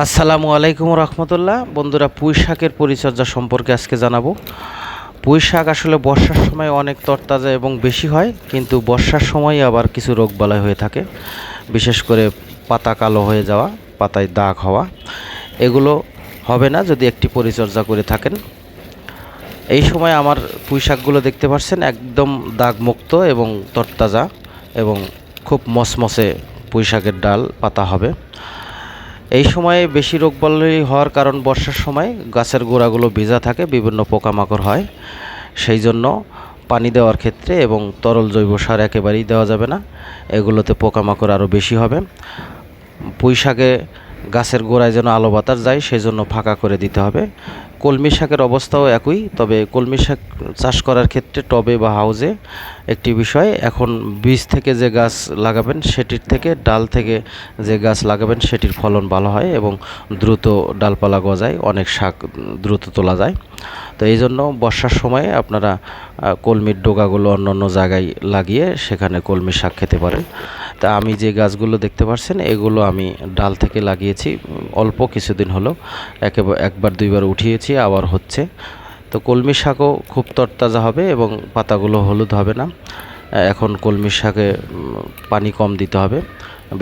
আসসালামু আলাইকুম রহমতুল্লাহ। বন্ধুরা পুঁই শাকের পরিচর্যা সম্পর্কে আজকে জানাব। পুঁই শাক আসলে বর্ষার সময় অনেক তরতাজা এবং বেশি হয়, কিন্তু বর্ষার সময় আবার কিছু রোগবালাই হয়ে থাকে। বিশেষ করে পাতা কালো হয়ে যাওয়া, পাতায় দাগ হওয়া, এগুলো হবে না যদি একটি পরিচর্যা করে থাকেন। এই সময় আমার পুঁই শাকগুলো দেখতে পাচ্ছেন, একদম দাগমুক্ত এবং তরতাজা এবং খুব মসমসে পুঁই শাকের ডাল পাতা হবে। এই সময়ে বেশি রোগবালাই হওয়ার কারণ বর্ষার সময় গাছের গোড়াগুলো ভেজা থাকে, বিভিন্ন পোকামাকড় হয়। সেই জন্য পানি দেওয়ার ক্ষেত্রে এবং তরল জৈব সার একেবারেই দেওয়া যাবে না। এগুলোতে পোকামাকড় আরও বেশি হবে। পুঁই শাকে গাছের গোড়ায় যেন আলো বাতাস যায় সেই জন্য ফাঁকা করে দিতে হবে। কলমি শাকের অবস্থাও একই, তবে কলমি শাক চাষ করার ক্ষেত্রে টবে বা হাউজে একটি বিষয়, এখন বীজ থেকে যে গাছ লাগাবেন, সেটির থেকে ডাল থেকে যে গাছ লাগাবেন, সেটির ফলন ভালো হয় এবং দ্রুত ডালপালা গজায়, অনেক শাক দ্রুত তোলা যায়। তো এই জন্য বর্ষার সময়ে আপনারা কলমির ডোগাগুলো অন্য অন্য জায়গায় লাগিয়ে সেখানে কলমি শাক খেতে পারেন। তা আমি যে গাছগুলো দেখতে পাচ্ছেন এগুলো আমি ডাল থেকে লাগিয়েছি। অল্প কিছুদিন হলো একেবারে একবার দুইবার উঠিয়েছি, আবার হচ্ছে। তো কলমি শাকও খুব তরতাজা হবে এবং পাতাগুলো হলুদ হবে না। এখন কলমি শাকে পানি কম দিতে হবে।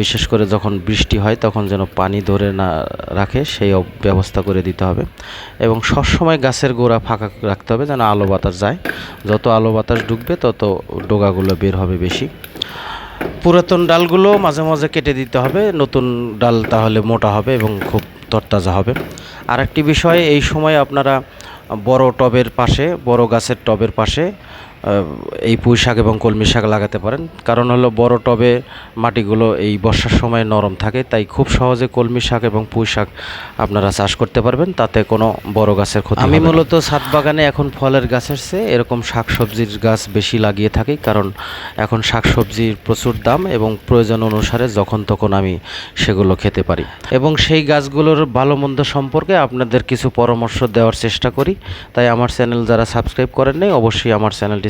বিশেষ করে যখন বৃষ্টি হয়, তখন যেন পানি ধরে না রাখে, সেই ব্যবস্থা করে দিতে হবে। এবং সবসময় গাছের গোড়া ফাঁকা রাখতে হবে যেন আলো বাতাস যায়। যত আলো বাতাস ঢুকবে তত ডোগাগুলো বের হবে বেশি। পুরাতন ডালগুলো মাঝে মাঝে কেটে দিতে হবে। নতুন ডাল তাহলে মোটা হবে এবং খুব তরতাজা হবে। আরেকটি বিষয়, এই সময় আপনারা বড় টবের পাশে, বড় গাছের টবের পাশে এই পুঁই শাক এবং কলমি শাক লাগাতে পারেন। কারণ হলো বড় টবে মাটিগুলো এই বর্ষার সময় নরম থাকে তাই খুব সহজে কলমি শাক এবং পুঁই শাক আপনারা চাষ করতে পারবেন তাতে কোনো বড় গাছের ক্ষতি আমি মূলত ছাদ বাগানে এখন ফলের গাছের চেয়ে এরকম শাক সবজির গাছ বেশি লাগিয়ে থাকি কারণ এখন শাক সবজির প্রচুর দাম এবং প্রয়োজন অনুসারে যখন তখন আমি সেগুলো খেতে পারি। এবং সেই গাছগুলোর ভালো মন্দ সম্পর্কে আপনাদের কিছু পরামর্শ দেওয়ার চেষ্টা করি তাই আমার চ্যানেল যারা সাবস্ক্রাইব করেন নাই অবশ্যই আমার চ্যানেলটি